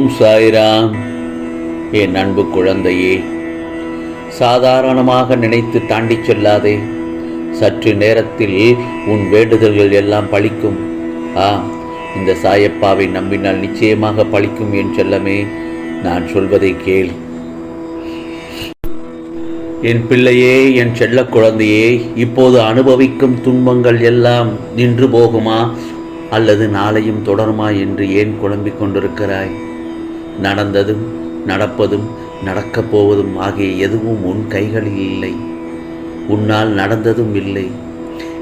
ஓம் சாய்ராம். என் அன்பு குழந்தையே சாதாரணமாக நினைத்து தாண்டிச் செல்லாதே. சற்று நேரத்தில் உன் வேண்டுதல்கள் எல்லாம் பழிக்கும். ஆ இந்த சாயப்பாவை நம்பினால் நிச்சயமாக பழிக்கும் என் செல்லமே நான் சொல்வதை கேள். என் பிள்ளையே என் செல்ல குழந்தையே இப்போது அனுபவிக்கும் துன்பங்கள் எல்லாம் நின்று போகுமா? அல்லது நாளையும் தொடருமா என்று ஏன் குழம்பிக் கொண்டிருக்கிறாய்? நடந்ததும் நடப்பதும் நடக்கப் போவதும் ஆகிய எதுவும் உன் கைகளில் இல்லை. உன்னால் நடந்ததும் இல்லை.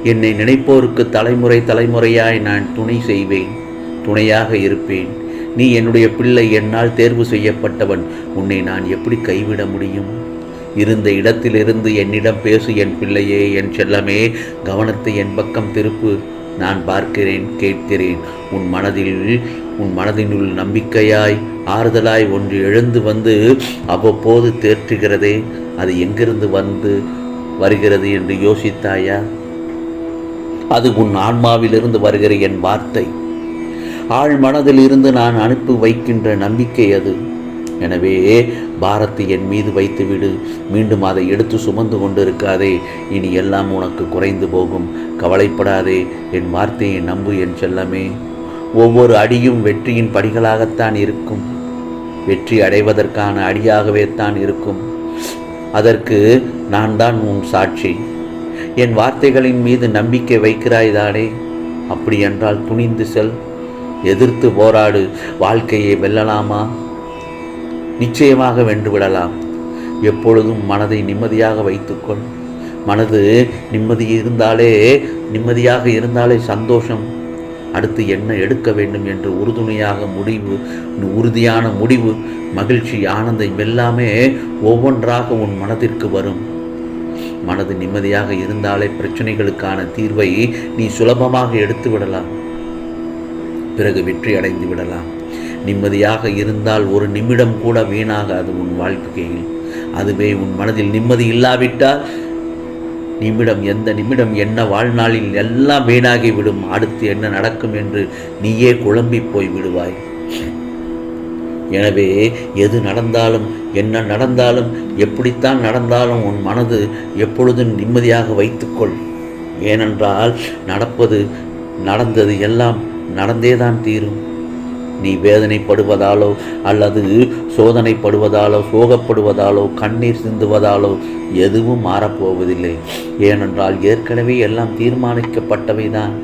என்னை நினைப்போருக்கு தலைமுறை தலைமுறையாய் நான் துணை செய்வேன் துணையாக இருப்பேன். நீ என்னுடைய பிள்ளை என்னால் தேர்வு செய்யப்பட்டவன். உன்னை நான் எப்படி கைவிட முடியும்? இருந்த இடத்திலிருந்து என்னிடம் பேசு என் பிள்ளையே என் செல்லமே. கவனத்தை என் பக்கம் திருப்பு. நான் பார்க்கிறேன் கேட்கிறேன். உன் மனதில் உன் மனதினுள் நம்பிக்கையாய் ஆறுதலாய் ஒன்று எழுந்து வந்து அவ்வப்போது தேற்றுகிறதே அது எங்கிருந்து வந்து வருகிறது என்று யோசித்தாயா? அது உன் ஆன்மாவிலிருந்து வருகிற என் வார்த்தை. ஆழ் மனதில் இருந்து நான் அனுப்பி வைக்கின்ற நம்பிக்கை அது. எனவே பாரத்தை என் மீது வைத்துவிடு. மீண்டும் அதை எடுத்து சுமந்து கொண்டிருக்காதே. இனி எல்லாம் உனக்கு குறைந்து போகும். கவலைப்படாதே. என் வார்த்தையை நம்பு என் செல்லமே. ஒவ்வொரு அடியும் வெற்றியின் படிகளாகத்தான் இருக்கும். வெற்றி அடைவதற்கான அடியாகவே தான் இருக்கும். அதற்கு நான் தான் உன் சாட்சி. என் வார்த்தைகளின் மீது நம்பிக்கை வைக்கிறாய் தானே அப்படி என்றால் துணிந்து செல். எதிர்த்து போராடு. வாழ்க்கையை வெல்லலாமா? நிச்சயமாக வென்றுவிடலாம். எப்பொழுதும் மனதை நிம்மதியாக வைத்துக்கொள். மனது நிம்மதி இருந்தாலே நிம்மதியாக இருந்தாலே சந்தோஷம். அடுத்து என்ன எடுக்க வேண்டும் என்று உறுதுணையாக முடிவு உறுதியான முடிவு மகிழ்ச்சி ஆனந்தம் எல்லாமே ஒவ்வொன்றாக உன் மனதிற்கு வரும். மனது நிம்மதியாக இருந்தாலே பிரச்சனைகளுக்கான தீர்வை நீ சுலபமாக எடுத்து விடலாம். பிறகு வெற்றி அடைந்து விடலாம். நிம்மதியாக இருந்தால் ஒரு நிமிடம் கூட வீணாகாது உன் வாழ்க்கையில். அதுவே உன் மனதில் நிம்மதி இல்லாவிட்டால் நிமிடம் எந்த நிமிடம் என்ன வாழ்நாளில் எல்லாம் வீணாகிவிடும் அடுத்து என்ன நடக்கும் என்று நீயே குழம்பி போய் விடுவாய். எனவே எது நடந்தாலும் என்ன நடந்தாலும் எப்படித்தான் நடந்தாலும் உன் மனது எப்பொழுதும் நிம்மதியாக வைத்துக்கொள். ஏனென்றால் நடப்பது நடந்தது எல்லாம் நடந்தேதான் தீரும். நீ வேதனைப்படுவதாலோ அல்லது சோதனைப்படுவதாலோ சோகப்படுவதாலோ கண்ணீர் சிந்துவதாலோ எதுவும் மாறப்போவதில்லை. ஏனென்றால் ஏற்கனவே எல்லாம் தீர்மானிக்கப்பட்டவைதான்.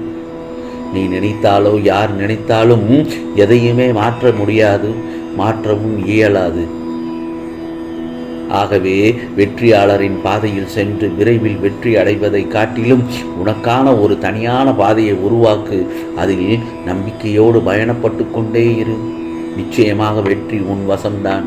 நீ நினைத்தாலோ யார் நினைத்தாலும் எதையுமே மாற்ற முடியாது மாற்றவும் இயலாது. ஆகவே வெற்றியாளரின் பாதையில் சென்று விரைவில் வெற்றி அடைவதை காட்டிலும் உனக்கான ஒரு தனியான பாதையை உருவாக்கு. அதில் நம்பிக்கையோடு பயணப்பட்டு கொண்டே இரு. நிச்சயமாக வெற்றி உன் வசம்தான்.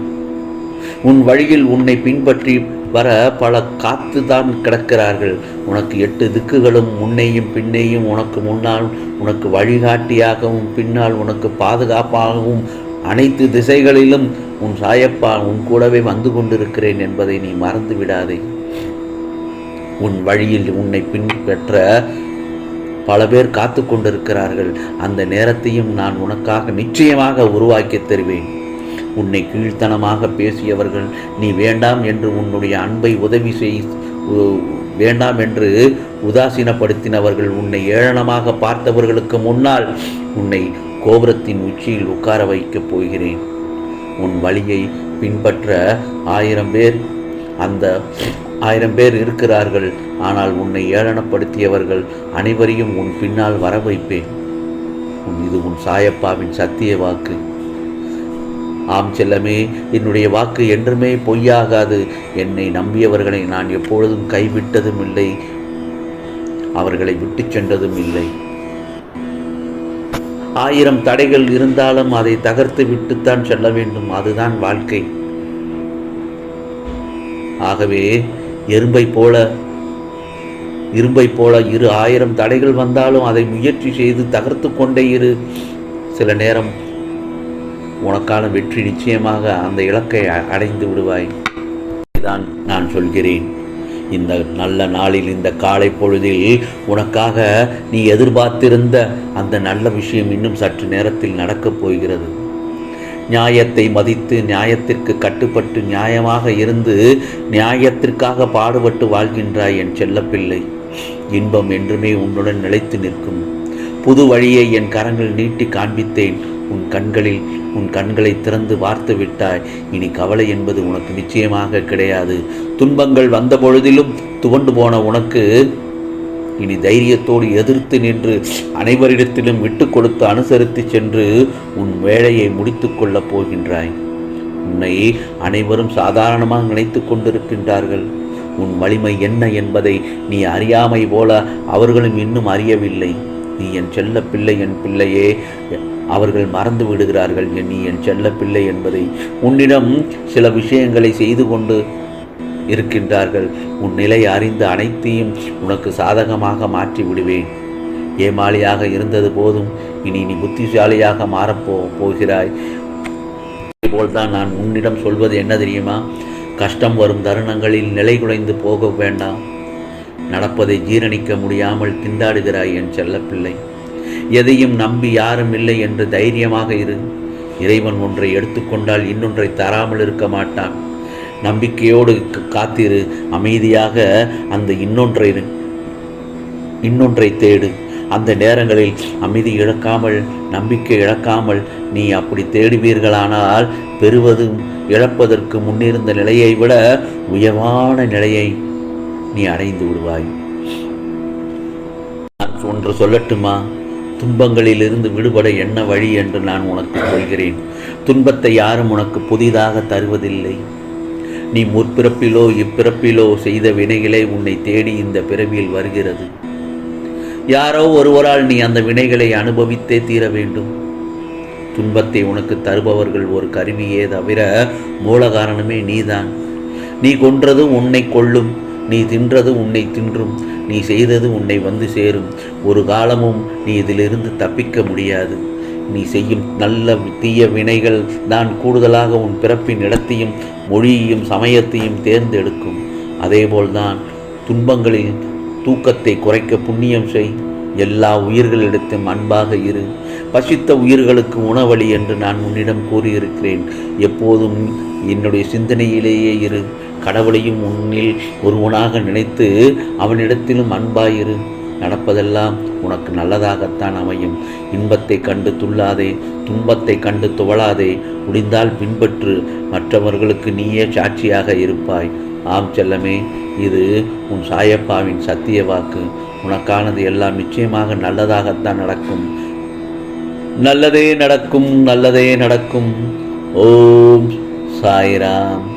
உன் வழியில் உன்னை பின்பற்றி வர பல காத்து தான் கிடக்கிறார்கள். உனக்கு எட்டு திக்குகளும் முன்னையும் பின்னையும் உனக்கு முன்னால் உனக்கு வழிகாட்டியாகவும் பின்னால் உனக்கு பாதுகாப்பாகவும் அனைத்து திசைகளிலும் உன் சாயப்பா உன் கூடவே வந்து கொண்டிருக்கிறேன் என்பதை நீ மறந்து விடாதே. உன் வழியில் உன்னை பின்பற்ற பல பேர் காத்து கொண்டிருக்கிறார்கள். அந்த நேரத்தையும் நான் உனக்காக நிச்சயமாக உருவாக்கி தருவேன். உன்னை கீழ்த்தனமாக பேசியவர்கள் நீ வேண்டாம் என்று உன்னுடைய அன்பை உதவி செய் வேண்டாம் என்று உதாசீனப்படுத்தினவர்கள் உன்னை ஏளனமாக பார்த்தவர்களுக்கு முன்னால் உன்னை கோபுரத்தின் உச்சியில் உட்கார வைக்கப் போகிறேன். உன் வழியை பின்பற்ற ஆயிரம் பேர் அந்த ஆயிரம் பேர் இருக்கிறார்கள். ஆனால் உன்னை ஏளனப்படுத்தியவர்கள் அனைவரையும் உன் பின்னால் வர வைப்பேன். உன் இது உன் சாயப்பாவின் சத்திய வாக்கு. ஆம் செல்லமே என்னுடைய வாக்கு என்றுமே பொய்யாகாது. என்னை நம்பியவர்களை நான் எப்பொழுதும் கைவிட்டதும் இல்லை. அவர்களை விட்டு சென்றதும் இல்லை. ஆயிரம் தடைகள் இருந்தாலும் அதை தகர்த்து விட்டுத்தான் செல்ல வேண்டும். அதுதான் வாழ்க்கை. ஆகவே எறும்பை போல இரும்பை போல இரு ஆயிரம் தடைகள் வந்தாலும் அதை முயற்சி செய்து தகர்த்து கொண்டே இரு. சில நேரம் உனக்கான வெற்றி நிச்சயமாக அந்த இலக்கை அடைந்து விடுவாய். தான் நான் சொல்கிறேன். இந்த நல்ல நாளில் இந்த காலை பொழுதில் உனக்காக நீ எதிர்பார்த்திருந்த அந்த நல்ல விஷயம் இன்னும் சற்று நேரத்தில் நடக்கப் போகிறது. நியாயத்தை மதித்து நியாயத்திற்கு கட்டுப்பட்டு நியாயமாக இருந்து நியாயத்திற்காக பாடுபட்டு வாழ்கின்றாய் என் செல்லப்பிள்ளை. இன்பம் என்றுமே உன்னுடன் நிலைத்து நிற்கும். புது வழியை என் கரங்கள் நீட்டி காண்பித்தேன். உன் கண்களில் உன் கண்களை திறந்து வார்த்து விட்டாய். இனி கவலை என்பது உனக்கு நிச்சயமாக கிடையாது. துன்பங்கள் வந்த பொழுதிலும் துவண்டு போன உனக்கு இனி தைரியத்தோடு எதிர்த்து நின்று அனைவரிடத்திலும் விட்டு கொடுத்து அனுசரித்து சென்று உன் வேலையை முடித்து கொள்ளப் போகின்றாய். உன்னை அனைவரும் சாதாரணமாக நினைத்து கொண்டிருக்கின்றார்கள். உன் வலிமை என்ன என்பதை நீ அறியாமை போல அவர்களும் இன்னும் அறியவில்லை. நீ என் செல்ல பிள்ளை என் பிள்ளையே. அவர்கள் மறந்து விடுகிறார்கள் என் நீ என் செல்ல பிள்ளை என்பதை. உன்னிடம் சில விஷயங்களை செய்து கொண்டு இருக்கின்றார்கள். உன் நிலை அறிந்து அனைத்தையும் உனக்கு சாதகமாக மாற்றி விடுவேன். ஏமாளியாக இருந்தது போதும். இனி நீ புத்திசாலியாக மாறப்போ போகிறாய். போல்தான் நான் உன்னிடம் சொல்வது என்ன தெரியுமா? கஷ்டம் வரும் தருணங்களில் நிலை குலைந்து போக வேண்டாம். நடப்பதை ஜீரணிக்க முடியாமல் திண்டாடுகிறாய் என் செல்லப்பிள்ளை. எதையும் நம்பி யாரும் இல்லை என்று தைரியமாக இரு. இறைவன் ஒன்றை எடுத்துக்கொண்டால் இன்னொன்றை தராமல் இருக்க மாட்டான். நம்பிக்கையோடு காத்திரு. அமைதியாக அந்த இன்னொன்றை இன்னொன்றை தேடு. அந்த நேரங்களில் அமைதி இழக்காமல் நம்பிக்கை இழக்காமல் நீ அப்படி தேடுவீர்களானால் பெறுவதும் இழப்பதற்கு முன்னிருந்த நிலையை விட உயர்வான நிலையை நீ அடைந்து விடுவாய். ஒன்று சொல்லட்டுமா? துன்பங்களிலிருந்து விடுபட என்ன வழி என்று நான் உனக்கு சொல்கிறேன். துன்பத்தை யாரும் உனக்கு புதிதாக தருவதில்லை. நீ முற்பிறப்பிலோ இப்பிறப்பிலோ செய்த வினைகளை உன்னை தேடி இந்த பிறவியில் வருகிறது. யாரோ ஒருவரால் நீ அந்த வினைகளை அனுபவித்தே தீர வேண்டும். துன்பத்தை உனக்கு தருபவர்கள் ஒரு கருவியே தவிர மூல காரணமே நீதான். நீ கொன்றது உன்னை கொள்ளும் நீ தின்றது உன்னை தின்றும். நீ செய்தது உன்னை வந்து சேரும். ஒரு காலமும் நீ இதிலிருந்து தப்பிக்க முடியாது. நீ செய்யும் நல்ல தீய வினைகள் தான் கூடுதலாக உன் பிறப்பின் இடத்தையும் மொழியையும் சமயத்தையும் தேர்ந்தெடுக்கும். அதேபோல்தான் துன்பங்களில் தூக்கத்தை குறைக்க புண்ணியம் செய். எல்லா உயிர்களிடத்தும் அன்பாக இரு. பசித்த உயிர்களுக்கு உணவழி என்று நான் உன்னிடம் கூறியிருக்கிறேன். எப்போதும் என்னுடைய சிந்தனையிலேயே இரு. கடவுளையும் உன்னில் ஒருவனாக நினைத்து அவனிடத்திலும் அன்பாயிரு. நடப்பதெல்லாம் உனக்கு நல்லதாகத்தான் அமையும். இன்பத்தை கண்டு துள்ளாதே துன்பத்தை கண்டு துவளாதே முடிந்தால் பின்பற்று மற்றவர்களுக்கு நீயே சாட்சியாக இருப்பாய். ஆம் செல்லமே இது உன் சாயப்பாவின் சத்திய வாக்கு. உனக்கானது எல்லாம் நிச்சயமாக நல்லதாகத்தான் நடக்கும். நல்லதே நடக்கும் நல்லதே நடக்கும். ஓம் சாய்ராம்.